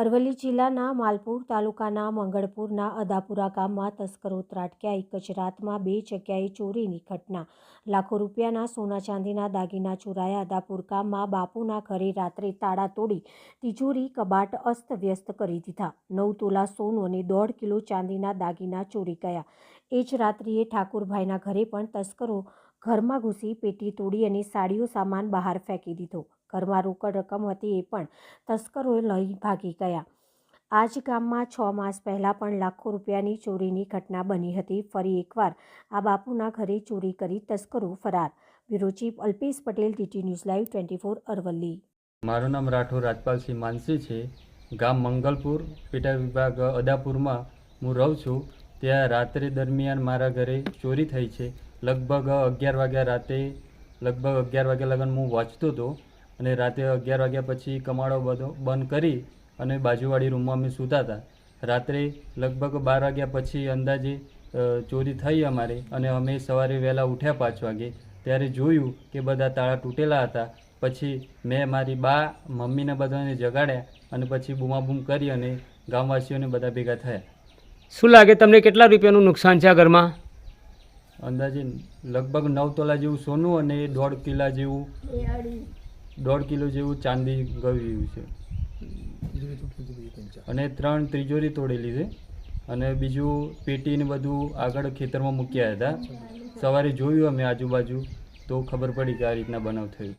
અરવલ્લી જિલ્લાના માલપુર તાલુકાના મંગળપુરના અદાપુરા ગામમાં તસ્કરો ત્રાટક્યા એક જ રાતમાં બે જગ્યાએ ચોરીની ઘટના. લાખો રૂપિયાના સોના ચાંદીના દાગીના ચોરાયા અદાપુર ગામમાં બાપુના ઘરે રાત્રે તાળા તોડી તિજોરી, કબાટ અસ્તવ્યસ્ત કરી દીધા. નવ તોલા સોનું અને દોઢ કિલો ચાંદીના દાગીના ચોરી ગયા. એ જ રાત્રિએ ઠાકુરભાઈના ઘરે પણ તસ્કરો ઘરમાં ઘૂસી પેટી તોડી અને સાડીઓ સામાન બહાર ફેંકી દીધો. ઘરમાં રોકડ રકમ હતી એ પણ તસ્કરોએ લઈ ભાગી ગયા. આ જ ગામમાં છ માસ પહેલાં પણ લાખો રૂપિયાની ચોરીની ઘટના બની હતી. ફરી એકવાર આ બાપુના ઘરે ચોરી કરી તસ્કરો ફરાર. Bureau chief Alpesh Patel TT news live twenty four, Aravalli. મારું નામ રાઠોડ રાજપાલસિંહ માનસી છે. ગામ મંગલપુર, પેટા વિભાગ અદાપુરમાં હું રહું છું. ત્યાં રાત્રે દરમિયાન મારા ઘરે ચોરી થઈ છે. લગભગ અગિયાર વાગ્યા રાતે, લગભગ અગિયાર વાગ્યા લગન હું વાંચતો હતો અને રાતે અગિયાર વાગ્યા પછી કમાડો બધો બંધ કરી અને બાજુવાળી રૂમમાં અમે સૂતા હતા. રાત્રે લગભગ બાર વાગ્યા પછી અંદાજે ચોરી થઈ અમારે અને અમે સવારે વહેલા ઉઠ્યા પાંચ વાગે. ત્યારે જોયું કે બધા તાળા તૂટેલા હતા. પછી મેં મારી બા, મમ્મીને બધાને જગાડ્યા અને પછી બૂમાબૂમ કરી અને ગામવાસીઓને બધા ભેગા થયા. શું લાગે તમને કેટલા રૂપિયાનું નુકસાન છે આ ઘરમાં? અંદાજે લગભગ નવ તોલા જેવું સોનું અને દોઢ કિલા જેવું દોઢ કિલો જેવું ચાંદી ગયું છે. અને ત્રણ ત્રિજોરી તોડેલી છે. અને બીજું પેટીને બધું આગળ ખેતરમાં મૂક્યા હતા. સવારે જોયું અમે આજુબાજુ તો ખબર પડી કે આ રીતના બનાવ થયો.